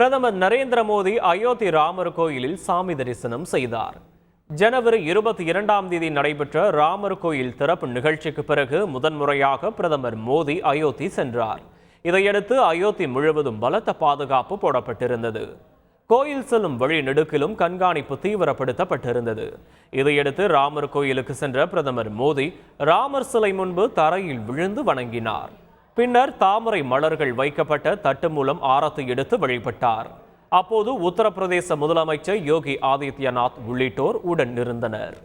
பிரதமர் நரேந்திர மோடி அயோத்தி ராமர் கோயிலில் சாமி தரிசனம் செய்தார். ஜனவரி இருபத்தி இரண்டாம் தேதி நடைபெற்ற ராமர் கோயில் திறப்பு நிகழ்ச்சிக்கு பிறகு முதன்முறையாக பிரதமர் மோடி அயோத்தி சென்றார். இதையடுத்து அயோத்தி முழுவதும் பலத்த பாதுகாப்பு போடப்பட்டிருந்தது. கோயில் செல்லும் வழி நெடுக்கிலும் கண்காணிப்பு தீவிரப்படுத்தப்பட்டிருந்தது. இதையடுத்து ராமர் கோயிலுக்கு சென்ற பிரதமர் மோடி ராமர் சிலை முன்பு தரையில் விழுந்து வணங்கினார். பின்னர் தாமரை மலர்கள் வைக்கப்பட்ட தட்டு மூலம் ஆரத்தை எடுத்து வழிபட்டார். அப்போது உத்தரப்பிரதேச முதலமைச்சர் யோகி ஆதித்யநாத் உள்ளிட்டோர் உடன் இருந்தனர்.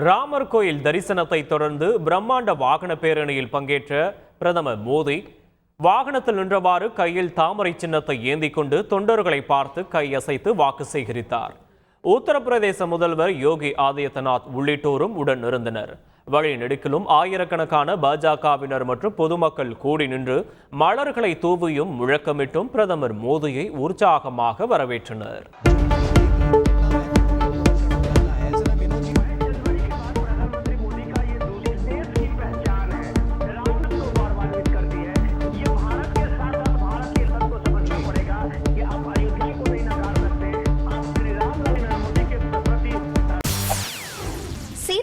ராமர் கோயில் தரிசனத்தை தொடர்ந்து பிரம்மாண்ட வாகன பேரணியில் பங்கேற்ற பிரதமர் மோடி வாகனத்தில் நின்றவாறு கையில் தாமரை சின்னத்தை ஏந்தி கொண்டு தொண்டர்களை பார்த்து கையசைத்து வாக்கு சேகரித்தார். உத்தரப்பிரதேச முதல்வர் யோகி ஆதித்யநாத் உள்ளிட்டோரும் உடன் இருந்தனர். வழி நெடுக்கிலும் ஆயிரக்கணக்கான பாஜகவினர் மற்றும் பொதுமக்கள் கூடி நின்று மலர்களை தூவியும் முழக்கமிட்டும் பிரதமர் மோடியை உற்சாகமாக வரவேற்றனர்.